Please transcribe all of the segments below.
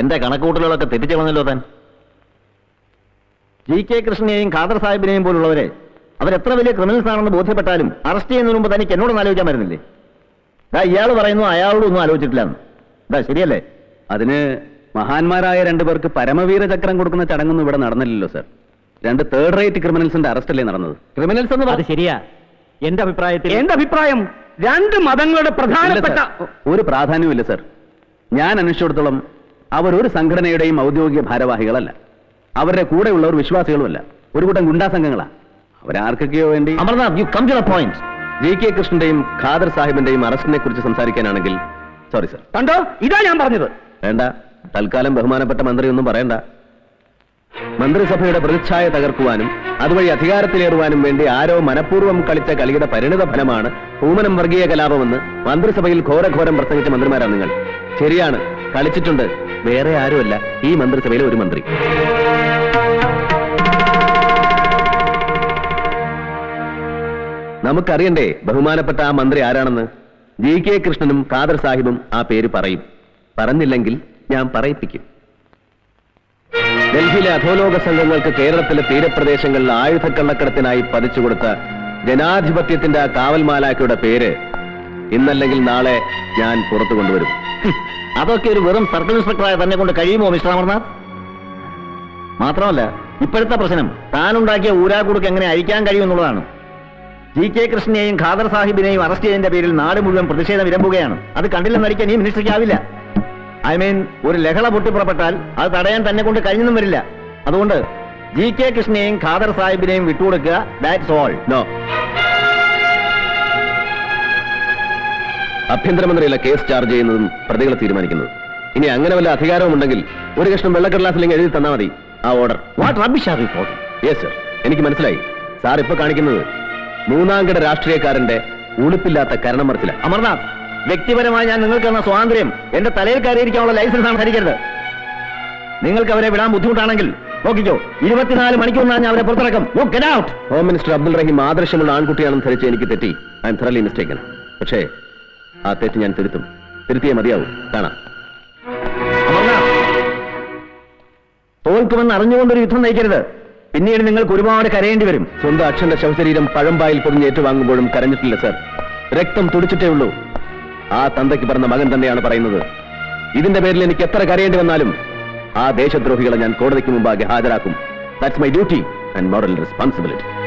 എന്റെ കണക്കൂട്ടലുകളൊക്കെ തെറ്റിച്ചളഞ്ഞല്ലോ താൻ. ജി കെ കൃഷ്ണനെയും ഖാദർ സാഹിബിനെയും പോലുള്ളവരെ അവരെത്ര വലിയ ക്രിമിനൽസ് ആണെന്ന് ബോധ്യപ്പെട്ടാലും അറസ്റ്റ് ചെയ്യുന്നതിന് മുമ്പ് തനിക്ക് എന്നോടൊന്നും ആലോചിക്കാൻ വരുന്നില്ലേ ഇതാ ഇയാൾ പറയുന്നു അയാളോട് ഒന്നും ആലോചിച്ചിട്ടില്ലെന്ന്. ഇതാ ശരിയല്ലേ? അതിന് മഹാന്മാരായ രണ്ടുപേർക്ക് പരമവീര ചക്രം കൊടുക്കുന്ന ചടങ്ങൊന്നും ഇവിടെ നടന്നില്ലല്ലോ സർ. രണ്ട് തേർഡ് റേറ്റ് ക്രിമിനൽസിന്റെ അറസ്റ്റ് അല്ലേ നടന്നത്? ക്രിമിനൽസ് എന്ന് അത് പറഞ്ഞു ശരിയാ. എന്റെ അഭിപ്രായത്തിൽ എന്റെ അഭിപ്രായം രണ്ട് മതങ്ങളുടെ പ്രധാനപ്പെട്ട. ഒരു പ്രാധാന്യമില്ല സർ. ഞാൻ അന്വേഷിച്ചിടത്തോളം അവർ ഒരു സംഘടനയുടെയും ഔദ്യോഗിക ഭാരവാഹികളല്ല. അവരുടെ കൂടെയുള്ളവർ വിശ്വാസികളുമല്ല. ഒരു കൂട്ടം ഗുണ്ടാ സംഘങ്ങളാണ് അവരാർക്കൊക്കെയോ വേണ്ടി? Amarnath you come to the point G K കൃഷ്ണന്റെയും Khader സാഹിബിന്റെയും അറസ്റ്റിനെ കുറിച്ച് സംസാരിക്കാനാണെങ്കിൽ സോറി സർ കണ്ടോ? ഇതാ ഞാൻ പറഞ്ഞത്. വേണ്ട. തൽക്കാലം ബഹുമാനപ്പെട്ട മന്ത്രി ഒന്നും പറയണ്ട. മന്ത്രിസഭയുടെ പ്രതിച്ഛായ തകർക്കുവാനും അതുവഴി അധികാരത്തിലേറുവാനും വേണ്ടി ആരോ മനഃപൂർവം കളിച്ച കളിയുടെ പരിണിത ഫലമാണ് പൂമനം വർഗീയ കലാപമെന്ന് മന്ത്രിസഭയിൽ ഘോരഘോരം പ്രസംഗിച്ച മന്ത്രിമാരാണ് നിങ്ങൾ. ശരിയാണ്. കളിച്ചിട്ടുണ്ട്. വേറെ ആരുമല്ല. ഈ മന്ത്രിസഭയിലെ ഒരു മന്ത്രി. നമുക്കറിയണ്ടേ ബഹുമാനപ്പെട്ട ആ മന്ത്രി ആരാണെന്ന്? ജി കെ കൃഷ്ണനും ഖാദർ സാഹിബും ആ പേര് പറയും. പറഞ്ഞില്ലെങ്കിൽ ഞാൻ പറയിപ്പിക്കും. ഡൽഹിയിലെ അധോലോക സംഘങ്ങൾക്ക് കേരളത്തിലെ തീരപ്രദേശങ്ങളിൽ ആയുധക്കള്ളക്കടത്തിനായി പതിച്ചുകൊടുത്ത ജനാധിപത്യത്തിന്റെ ആ കാവൽമാലാക്കയുടെ പേര് ഇന്നല്ലെങ്കിൽ നാളെ ഞാൻ പുറത്തു കൊണ്ടുവരും. അതൊക്കെ ഒരു വെറും സർക്കിൾ ഇൻസ്പെക്ടറായ തന്നെ കൊണ്ട് കഴിയുമോ മിസ്റ്റർ അമർനാഥ്? മാത്രമല്ല ഇപ്പോഴത്തെ പ്രശ്നം താനുണ്ടാക്കിയ ഊരാക്കുടുക്ക് എങ്ങനെ അഴിക്കാൻ കഴിയുമെന്നുള്ളതാണ് ജി കെ കൃഷ്ണനെയും ഖാദർ സാഹിബിനെയും അറസ്റ്റ് ചെയ്തതിന്റെ പേരിൽ നാട് മുഴുവൻ പ്രതിഷേധം വിരമ്പുകയാണ് അത് കണ്ടില്ലെന്നടിക്കാൻ ഈ മിനിസ്റ്റർക്ക് ആവില്ല ഐ മീൻ ഒരു ലഹള പൊട്ടിപ്പുറപ്പെട്ടാൽ അത് തടയാൻ തന്നെ കൊണ്ട് കഴിഞ്ഞൊന്നും വരില്ല. അതുകൊണ്ട് ജി കെ കൃഷ്ണനെയും ഖാദർ സാഹിബിനെയും വിട്ടുകൊടുക്കുക ദാറ്റ്സ് ഓൾ. നോ ആഭ്യന്തരമന്ത്രിയല്ല കേസ് ചാർജ് ചെയ്യുന്നതും പ്രതികളെ തീരുമാനിക്കുന്നത്. ഇനി അങ്ങനെ വല്ല അധികാരവും ഉണ്ടെങ്കിൽ ഒരു കഷ്ണം വെള്ളക്കടലാസിലേക്ക് എഴുതി തന്നാൽ മതി. ആ order what are report yes sir എനിക്ക് മനസ്സിലായി. സാർ ഇപ്പൊ കാണിക്കുന്നത് മൂന്നാംകിട രാഷ്ട്രീയക്കാരന്റെ ഉളുപ്പില്ലാത്ത കരണമറച്ചില അമർനാഥ് വ്യക്തിപരമായി ഞാൻ നിങ്ങൾക്ക് തന്ന സ്വാതന്ത്ര്യം എന്റെ തലയിൽ കയറിയിരിക്കാനുള്ള ലൈസൻസ് ആണ് ധരിക്കരുത്. നിങ്ങൾക്ക് അവരെ വിടാൻ ബുദ്ധിമുട്ടാണെങ്കിൽ നോക്കിക്കോ ഇരുപത്തിനാല് മണിക്കൂറിനാണ് ഞാൻ അവരെ പുറത്തിറക്കും. ഹോം മിനിസ്റ്റർ അബ്ദുൾ റഹീം ആദർശമുള്ള ആൺകുട്ടിയാണെന്ന് ധരിച്ച് എനിക്ക് തെറ്റി. ഐ എം തെറലി മിസ്റ്റേക്കൻ പക്ഷേ ആ തെറ്റ് ഞാൻ തിരുത്തും. തിരുത്തിയേ മതിയാവും. കാണാം. തോൽക്കുമെന്ന് അറിഞ്ഞുകൊണ്ടൊരു യുദ്ധം നയിക്കരുത്. പിന്നീട് നിങ്ങൾക്ക് ഒരുപാട് കരയേണ്ടി വരും. സ്വന്തം അച്ഛന്റെ ശവശരീരം പഴമ്പായിൽ പൊതിഞ്ഞ് ഏറ്റുവാങ്ങുമ്പോഴും കരഞ്ഞിട്ടില്ല സർ. രക്തം തുടിച്ചിട്ടേ ഉള്ളൂ. ആ തന്തയ്ക്ക് പറഞ്ഞ മകൻ തന്നെയാണ് പറയുന്നത്. ഇതിന്റെ പേരിൽ എനിക്ക് എത്ര കരയേണ്ടി വന്നാലും ആ ദേശദ്രോഹികളെ ഞാൻ കോടതിക്ക് മുമ്പാകെ ഹാജരാക്കും. That's my duty and moral responsibility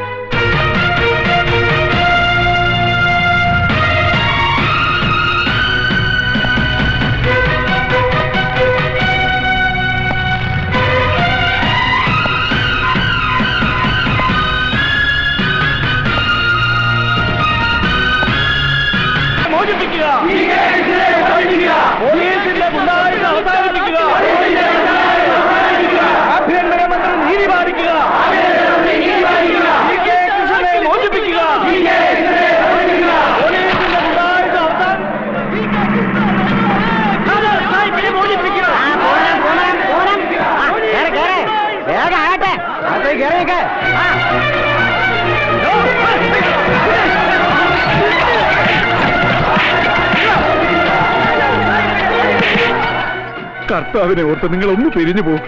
കർത്താവിനെ ഓർത്ത് നിങ്ങൾ ഒന്ന് പിരിഞ്ഞു പോകും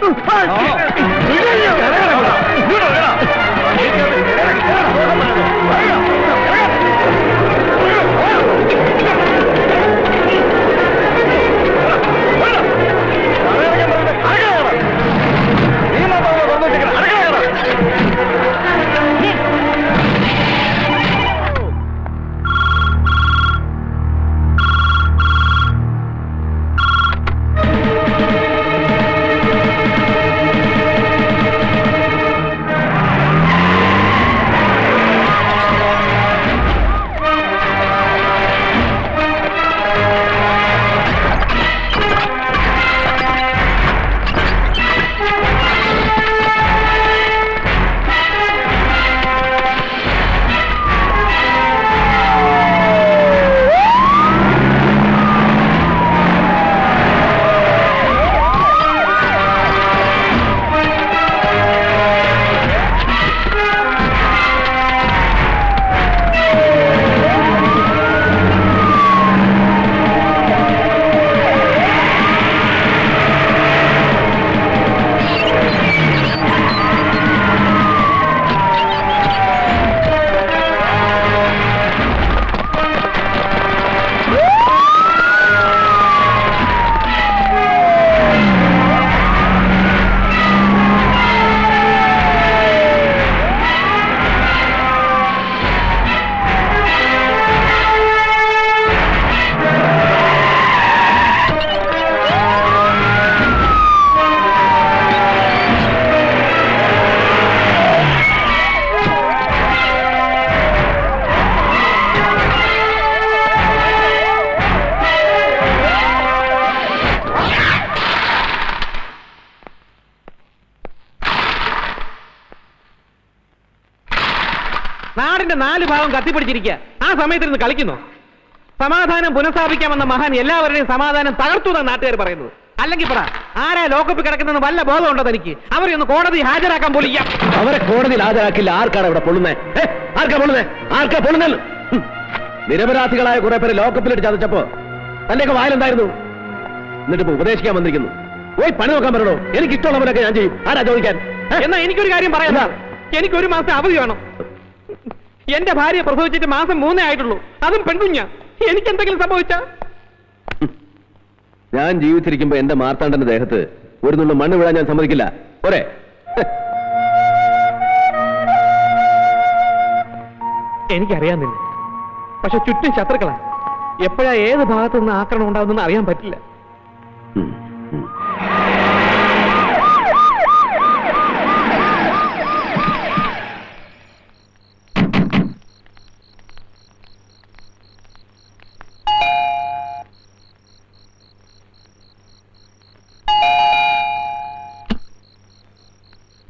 നാല് ഭാഗം കത്തിപ്പിടിച്ചിരിക്കുക. ആ സമയത്തിരുന്ന് കളിക്കുന്നു. സമാധാനം പുനഃസ്ഥാപിക്കാമെന്ന മഹാൻ എല്ലാവരുടെയും സമാധാനം തകർത്തു എന്നാണ് നാട്ടുകാർ പറയുന്നത്. അല്ലെങ്കിൽ പറ ആരാ ലോക്കപ്പിൽ കിടക്കുന്ന വല്ല ബോധമുണ്ടോ തനിക്ക്? അവരെ ഒന്ന് കോടതി ഹാജരാക്കാൻ പോലും. അവരെ കോടതിയിൽ ഹാജരാക്കില്ല. ആർക്കാണ് ഇവിടെ പൊള്ളുന്നേ? ആർക്കാ പൊള്ളുന്നേ? ആർക്കാ. നിരപരാധികളായ കുറെ പേര് ലോക്കപ്പിലിട്ട് ചതച്ചപ്പോ തന്റെയൊക്കെ വായിലെന്തായിരുന്നു? എന്നിട്ട് ഇപ്പൊ ഉപദേശിക്കാൻ വന്നിരിക്കുന്നു. പോയി പണി നോക്കാൻ പറയണോ? എനിക്ക് ഇഷ്ടമുള്ളവരൊക്കെ ഞാൻ ചെയ്യും. ആരാ ചോദിക്കാൻ? എന്നാ എനിക്കൊരു കാര്യം പറയാം. എനിക്കൊരു എനിക്ക് ഒരു മാസം അവധി വേണം. എന്റെ ഭാര്യ പ്രസവിച്ചിട്ട് മാസം മൂന്നേ ആയിട്ടുള്ളൂ. അതും പെൺകുഞ്ഞ. എനിക്ക് എന്തെങ്കിലും സംഭവിച്ച? ഞാൻ ജീവിച്ചിരിക്കുമ്പോ എന്റെ മാർത്താണ്ഡന്റെ ദേഹത്ത് ഒരു നുള്ളു മണ്ണ് വീഴാൻ ഞാൻ സമ്മതിക്കില്ല. പോരെ. ഹെ. എനിക്കറിയാൻ നിന്നെ പക്ഷെ ചുറ്റും ശത്രുക്കളാണ് എപ്പോഴാ ഏത് ഭാഗത്തു നിന്ന് ആക്രമണം ഉണ്ടാവുന്നെന്ന് അറിയാൻ പറ്റില്ല.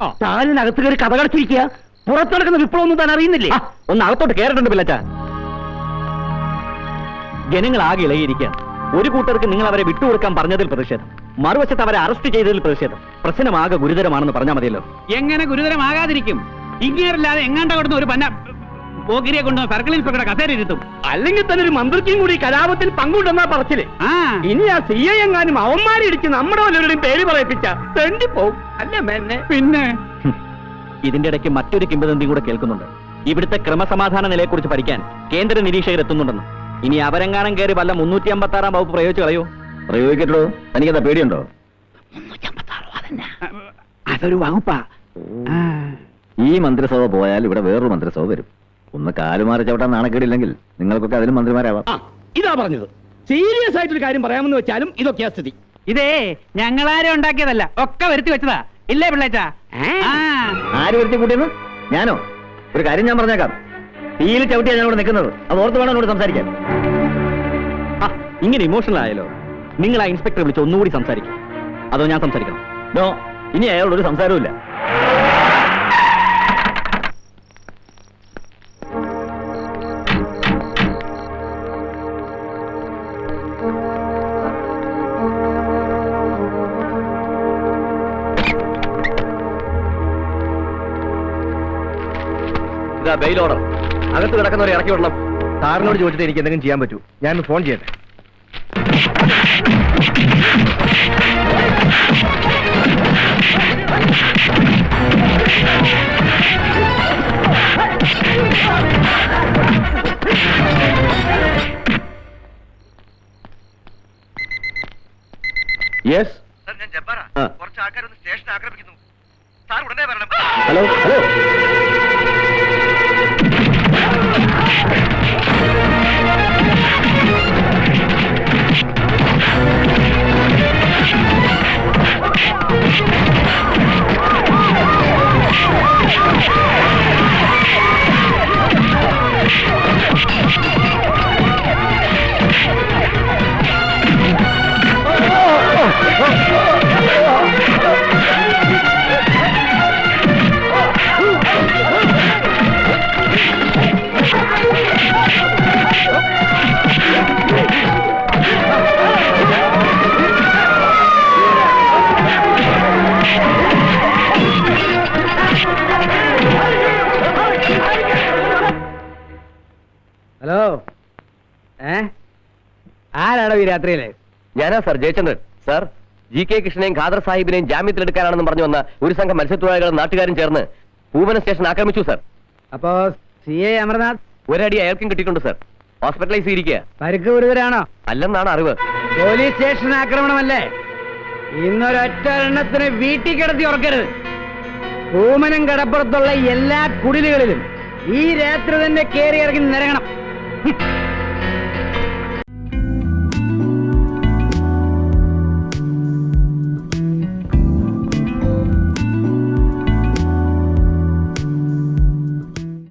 താനിനകത്ത് കയറി കഥ കടച്ചിരിക്കുക. പുറത്തു നടക്കുന്ന വിപ്ലവമൊന്നും താൻ അറിയുന്നില്ലേ? ഒന്ന് അകത്തോട്ട് കയറിട്ടുണ്ട് പിള്ളച്ച. ജനങ്ങൾ ആകെ ഇളകിയിരിക്കുക ഒരു കൂട്ടർക്ക് നിങ്ങൾ അവരെ വിട്ടുകൊടുക്കാൻ പറഞ്ഞതിൽ പ്രതിഷേധം. മറുവശത്ത് അവരെ അറസ്റ്റ് ചെയ്തതിൽ പ്രതിഷേധം. പ്രശ്നമാകെ ഗുരുതരമാണെന്ന് പറഞ്ഞാൽ മതിയല്ലോ. എങ്ങനെ ഗുരുതരമാകാതിരിക്കും? ഇങ്ങേരല്ലാതെ എങ്ങാണ്ട കൊടുക്കുന്ന ഒരു പന്ന പോക്കിരിയെ കൊണ്ട് സർക്കിൾ ഇൻസ്പെക്ടറെ കസേര ഇരുത്തും. അല്ലെങ്കിൽ തന്നെ ഒരു മന്ത്രിക്കും കൂടി കലാപത്തിൽ പങ്കുണ്ടെന്നാ പറച്ചിൽ. ആ. ഇനി ആ സി ഐ എങ്ങാനും അവന്മാരിടിച്ച് നമ്മുടെ വല്ലവരുടെയും പേര് പറയിപ്പിച്ച പോകും അല്ല മേന്നെ? പിന്നെ? ഇതിന്റെ ഇടയ്ക്ക് മറ്റൊരു കിംബദന്തി കൂടെ കേൾക്കുന്നുണ്ട്. ഇവിടുത്തെ ക്രമസമാധാന നിലയെക്കുറിച്ച് പഠിക്കാൻ കേന്ദ്ര നിരീക്ഷകർ എത്തുന്നുണ്ടെന്ന്. ഇനി അവരെങ്ങാനും കയറി വല്ല മുന്നൂറ്റി അമ്പത്തി ആറാം വകുപ്പ് പ്രയോഗിച്ചു കളയോ? പ്രയോഗിക്കട്ടോ തനിക്കെന്താ പേടിയുണ്ടോ? അതൊരു വകുപ്പാ. ഈ മന്ത്രിസഭ പോയാൽ ഇവിടെ വേറൊരു മന്ത്രിസഭ വരും. ഒന്ന് കാലുമാറി ചവിട്ടാൻ നാണക്കേടില്ലെങ്കിൽ നിങ്ങൾക്കൊക്കെ അതിലും മന്ത്രിമാരാവാം. ഇതാ പറഞ്ഞത്. സീരിയസ് ആയിട്ടൊരു കാര്യം പറയാമെന്ന് വെച്ചാലും ഇതൊക്കെയാ സ്ഥിതി. ഇതേ ഞങ്ങളാരും ഉണ്ടാക്കിയതല്ല ഒക്കെ വരുത്തി വെച്ചതാ. ഇല്ലേ പിള്ളേച്ചാ? ആ. ആര് വരുത്തി കൂട്ടിയെന്ന്? ഞാനോ? ഒരു കാര്യം ഞാൻ പറഞ്ഞേക്കാം. തീയിൽ ചവിട്ടിയാണ് ഞാൻ നിൽക്കുന്നത്. അത് ഓർത്ത് വേണം എന്നോട് സംസാരിക്കാൻ. ആ, ഇങ്ങനെ ഇമോഷണൽ ആയാലോ? നിങ്ങൾ ആ ഇൻസ്പെക്ടറെ വിളിച്ച് ഒന്നുകൂടി സംസാരിക്കും. അതോ ഞാൻ സംസാരിക്കണം. നോ ഇനി അയാളോട് ഒരു സംസാരവും ബെയിൽ ഓർഡർ അകത്ത് കിടക്കുന്നവരെ ഇറക്കി വിടണം. സാറിനോട് ചോദിച്ചിട്ട് എനിക്ക് എന്തെങ്കിലും ചെയ്യാൻ പറ്റൂ. ഞാൻ ഫോൺ ചെയ്യട്ടെ. യെസ് കുറച്ച് ആൾക്കാരൊന്ന് സ്റ്റേഷൻ ആക്രമിക്കുന്നു. സാർ ഉടനെ വരണം. ഹലോ ഹലോ ആരാടോ ഈ രാത്രിയിൽ. ഞാനാ sir Jayachandran. Sir G K കൃഷ്ണനെയും Khader സാഹിബിനെയും ജാമ്യത്തിലെടുക്കാനാണെന്ന് പറഞ്ഞു വന്ന ഒരു സംഘം മത്സ്യത്തൊഴിലാളികളും നാട്ടുകാരും ചേർന്ന് പൂവന സ്റ്റേഷൻ ആക്രമിച്ചു സർ. അപ്പോ സി എ അമർനാഥ്? ഒരടി അയാൾക്കും കിട്ടിയിട്ടുണ്ട് സർ. ഹോസ്പിറ്റലൈസ് ചെയ്തിരിക്കുക പരുക്ക് ഗുരുതരാണോ അല്ലെന്നാണ് അറിവ്. Police station ആക്രമണമല്ലേ? ഇന്നൊരൊറ്റ എണ്ണത്തിന് വീട്ടിൽ കിടത്തി ഉറക്കരുത്. പൂമനം കടപ്പുറത്തുള്ള എല്ലാ കുടിലുകളിലും ഈ രാത്രി തന്നെ കയറി ഇറങ്ങി നിരങ്ങണം.